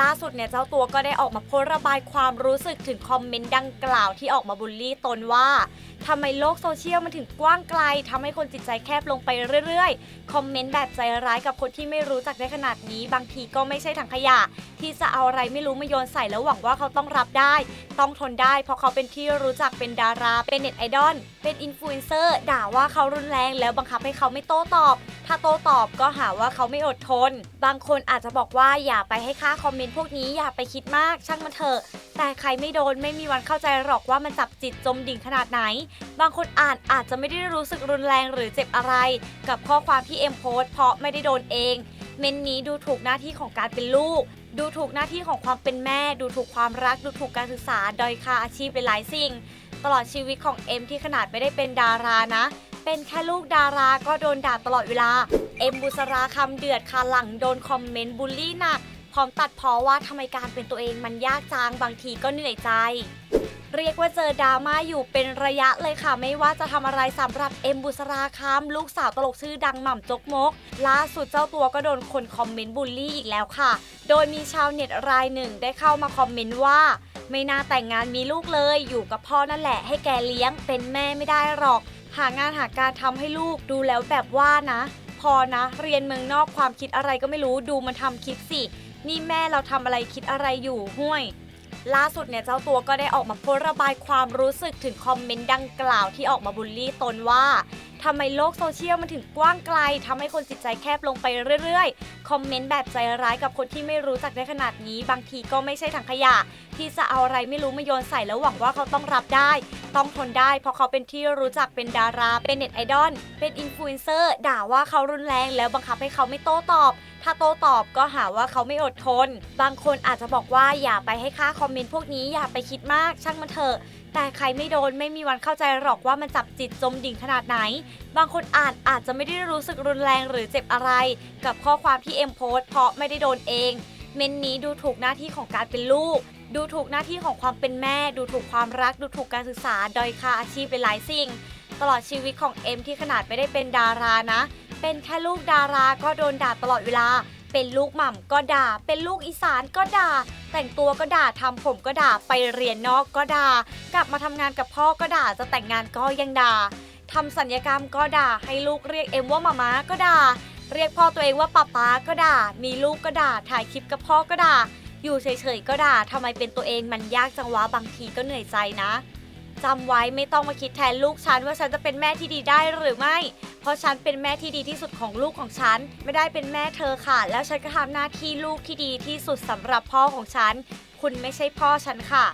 ล่าสุดเนี่ยเจ้าตัวก็ได้ออกมาโพสต์ระบายความรู้สึกถึงคอมเมนต์ดังกล่าวที่ออกมาบูลลี่ตนว่า ทำไมโลกโซเชียลมันถึงกว้างไกลทำให้คนจิตใจแคบลงไปเรื่อยๆ คอมเมนต์แบบใจร้ายกับคนที่ไม่รู้จักได้ขนาดนี้ บางทีก็ไม่ใช่ถังขยะ ที่จะเอาอะไรไม่รู้มาโยนใส่แล้วหวังว่าเขาต้องรับได้ ต้องทนได้ เพราะเขาเป็นที่รู้จักเป็นดารา เป็นเน็ตไอดอล เป็นอินฟลูเอนเซอร์ ด่าว่าเขารุนแรงแล้วบังคับให้เขาไม่โต้ตอบ ถ้าโต้ตอบก็หาว่าเขาไม่อดทน บางคนอาจจะบอกว่าอย่าไปให้ค่าคอมเมนต์พวกนี้อย่าไปคิดมาก ช่างมันเถอะ แต่ใครไม่โดนไม่มีวันเข้าใจหรอกว่ามันจับจิตจมดิ่งขนาดไหน บางคนอ่านอาจจะไม่ได้รู้สึกรุนแรงหรือเจ็บอะไร กับข้อความที่เอ็มโพสเพราะไม่ได้โดนเอง เมนนี้ดูถูกหน้าที่ของการเป็นลูก ดูถูกหน้าที่ของความเป็นแม่ ดูถูกความรัก ดูถูกการศึกษาดอยค่าอาชีพหลายสิ่ง ตลอดชีวิตของเอ็มที่ขนาดไม่ได้เป็นดารานะเป็นแค่ลูกดาราก็โดนด่าตลอดเวลา เอ็มบุษราคำเดือดคาหลังโดนคอมเมนต์บูลลี่หนัก พร้อมตัดเพอว่าทำไมการเป็นตัวเองมันยากจังบางทีก็เหนื่อยใจ เรียกว่าเจอดราม่าอยู่เป็นระยะเลยค่ะ ไม่ว่าจะทำอะไรสำหรับเอ็มบุษราคำลูกสาวตลกชื่อดังหม่ำจกมก ล่าสุดเจ้าตัวก็โดนคนคอมเมนต์บูลลี่อีกแล้วค่ะ โดยมีชาวเน็ตรายหนึ่งได้เข้ามาคอมเมนต์ว่า ไม่น่าแต่งงานมีลูกเลย อยู่กับพ่อนั่นแหละให้แกเลี้ยงเป็นแม่ไม่ได้หรอก หางานหาการทำให้ลูกดูแล้วแบบว่านะ พอนะ เรียนเมืองนอกความคิดอะไรก็ไม่รู้ดูมันทำคลิปสิ นี่แม่เราทำอะไรคิดอะไรอยู่ห้วย ล่าสุดเนี่ยเจ้าตัวก็ได้ออกมาโพสต์ระบายความรู้สึกถึงคอมเมนต์ดังกล่าวที่ออกมาบูลลี่ตนว่า ทำไมโลกโซเชียลมันถึงกว้างไกลทำให้คนจิตใจแคบลงไปเรื่อยๆ คอมเมนต์แบบใจร้ายกับคนที่ไม่รู้จักได้ขนาดนี้ บางทีก็ไม่ใช่ถังขยะ ที่จะเอาอะไรไม่รู้มาโยนใส่แล้วหวังว่าเขาต้องรับได้ ต้องทนได้ เพราะเขาเป็นที่รู้จักเป็นดารา เป็นเน็ตไอดอลเป็นอินฟลูเอนเซอร์ด่าว่าเขารุนแรง แล้วบังคับให้เขาไม่โต้ตอบถ้าโต้ตอบก็หาว่าเขาไม่อดทน บางคนอาจจะบอกว่าอย่าไปให้ค่าคอมเมนต์พวกนี้อย่าไปคิดมากช่างมันเถอะแต่ใครไม่โดนไม่มีวันเข้าใจหรอกว่ามันจับจิตจมดิ่งขนาดไหน บางคนอ่านอาจจะไม่ได้รู้สึกรุนแรงหรือเจ็บอะไร กับข้อความที่เอ็มโพสต์เพราะไม่ได้โดนเอง เมนนี้ดูถูกหน้าที่ของการเป็นลูก ดูถูกหน้าที่ของความเป็นแม่ ดูถูกความรัก ดูถูกการศึกษาดอยค่าอาชีพหลายสิ่ง ตลอดชีวิตของเอ็มที่ขนาดไม่ได้เป็นดารานะ เป็นแค่ลูกดาราก็โดนด่าตลอดเวลา เป็นลูกหม่ำก็ด่า เป็นลูกอีสานก็ด่า แต่งตัวก็ด่าทำผมก็ด่าไปเรียนนอกก็ด่า กลับมาทำงานกับพ่อก็ด่าจะแต่งงานก็ยังด่าทำสัญญกรรมก็ด่าให้ลูกเรียกเอ็มว่ามาม้าก็ด่า เรียกพ่อตัวเองว่าป๊าป๊าก็ด่า มีลูกก็ด่า ถ่ายคลิปกับพ่อก็ด่า อยู่เฉยๆก็ด่าทำไมเป็นตัวเองมันยากจังวะบางทีก็เหนื่อยใจนะ จำไว้ไม่ต้องมาคิดแทนลูกฉันว่าฉันจะเป็นแม่ที่ดีได้หรือไม่ เพราะฉันเป็นแม่ที่ดีที่สุดของลูกของฉัน ไม่ได้เป็นแม่เธอค่ะ แล้วฉันก็ทำหน้าที่ลูกที่ดีที่สุดสำหรับพ่อของฉัน คุณไม่ใช่พ่อฉันค่ะ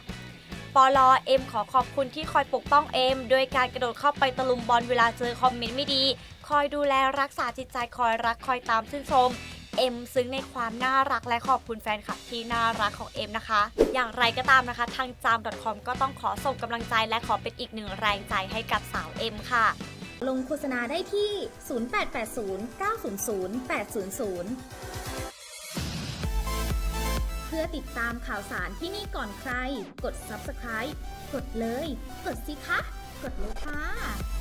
ปลอเอ็มขอขอบคุณที่คอยปกป้องเอ็มโดยการกระโดดเข้าไปตะลุมบอลเวลาเจอคอมเมนต์ไม่ดี คอยดูแลรักษาจิตใจคอยรักคอยตามชื่นชม เอ็มซึ้งในความน่ารักและขอบคุณแฟนคลับที่น่ารักของเอ็มนะคะ อย่างไรก็ตามนะคะ ทางจาม .com ก็ต้องขอส่งกำลังใจและขอเป็นอีกหนึ่งแรงใจให้กับสาวเอ็มค่ะ ลงโฆษณาได้ที่ 0880 900 800เพื่อติดตามข่าวสารที่นี่ก่อนใคร กด subscribe กดเลย กดสิคะ กดเลยค่ะ